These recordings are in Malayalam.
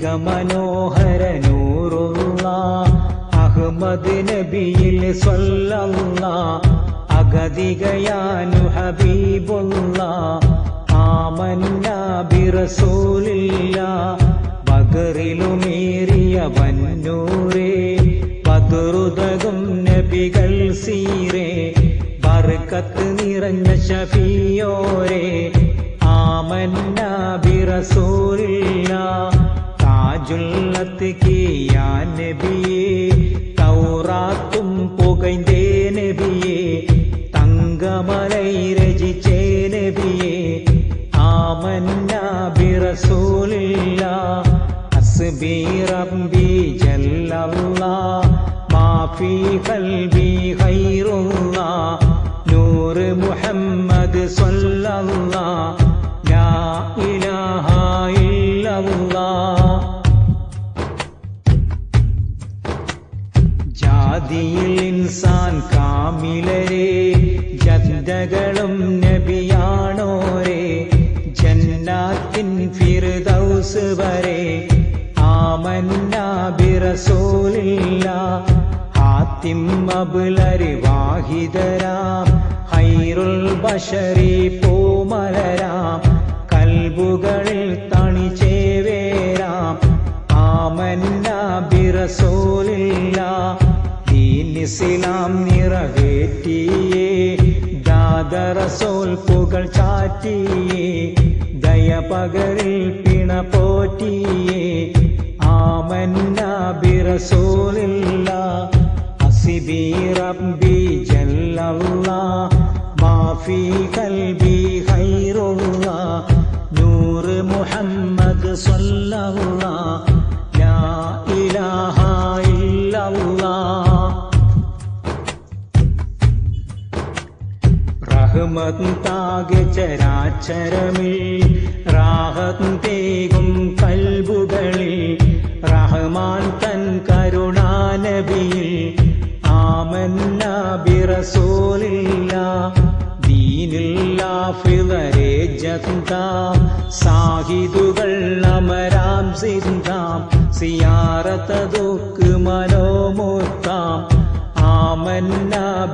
അധിക മനോഹര നൂറുള്ള അഹമ്മദ് നബിയിൽ സ്വല്ലല്ല അഗതികയാനു ഹബീബുള്ള ആമന്ന ബിറസൂലില്ല വന്നൂറേ വന്നൂരേ പതുറുതകും നബികൾ സീരേ ബർക്കത്ത് നിറഞ്ഞ ഷഫിയോരേ ആമന്ന ബിറസൂലില്ല കിയാ നബിയേ തൗറാത്തും പുകൈന്തേ നബിയേ തങ്കമലൈ രചിച്ചേ നബിയേ ആമന്ന ബിറസൂലില്ല ഹസ്ബി റബ്ബി ജല്ലല്ലാ മാഫി ഖൈറുല്ലാ നൂർ മുഹമ്മദ് സ്വല്ലല്ലാ. ജാതിയിൽ ഇൻസാൻ കാമിലരെ ജന്തകളും നബിയാണോരെ ജന്നാത്തിൻ ഫിർദൗസ് വരെ ആമന്ന ബിറസൂലില്ല ഹാത്തിം അബുലരി വാഹിദരാം ഹൈറുൽ ബഷരി പൂമലരാം ദീനിസ്ലാം നിറവേറ്റിയേ ദാദറസോൽ പുകൾ ചാറ്റിയേ ദയ പകരിൽ പിണ പോറ്റിയേ ആമന്ന ബിറസൂലില്ല ഹസിബി റബ്ബി ജല്ലല്ലാ മാഫി കൽബി ഹൈറുള്ള നൂറ് മുഹമ്മദ് സ്വല്ലല്ലാ ലാ ഇലാഹ ഇല്ലല്ലാ. റഹ്മത്താകെ ചരാചരമിൽ റാഹത്തേകും കൽബുകളിൽ റഹ്മാൻ തൻ കരുണാനബിയിൽ ആമന്ന ബിറസോലില്ല ദീനില്ലാ ജന്ത സാഹിതുകൾ അമരാം സിന്താം സിയാറത്തതുക്ക് മനോമൂത്താം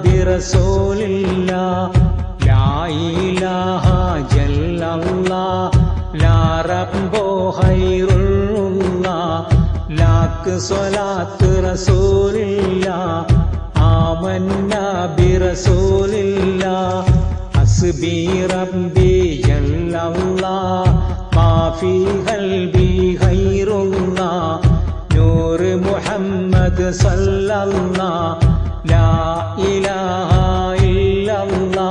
ബിറസൂലില്ല ലാ ഇലാഹ ജല്ലല്ലാ ലാ റബ്ബോ ഹൈറുല്ലാ ലാക്ക് സ്വലാത്ത് റസൂലില്ല ആമന്ന ബിറസൂലില്ല അസ്ബി റബ്ബി ജല്ലല്ലാ മാഫി ഖൽബി ഹൈറുല്ലാ നൂർ മുഹമ്മദ് സല്ലല്ലാ ലാ ഇലാഹ ഇല്ലല്ലാ.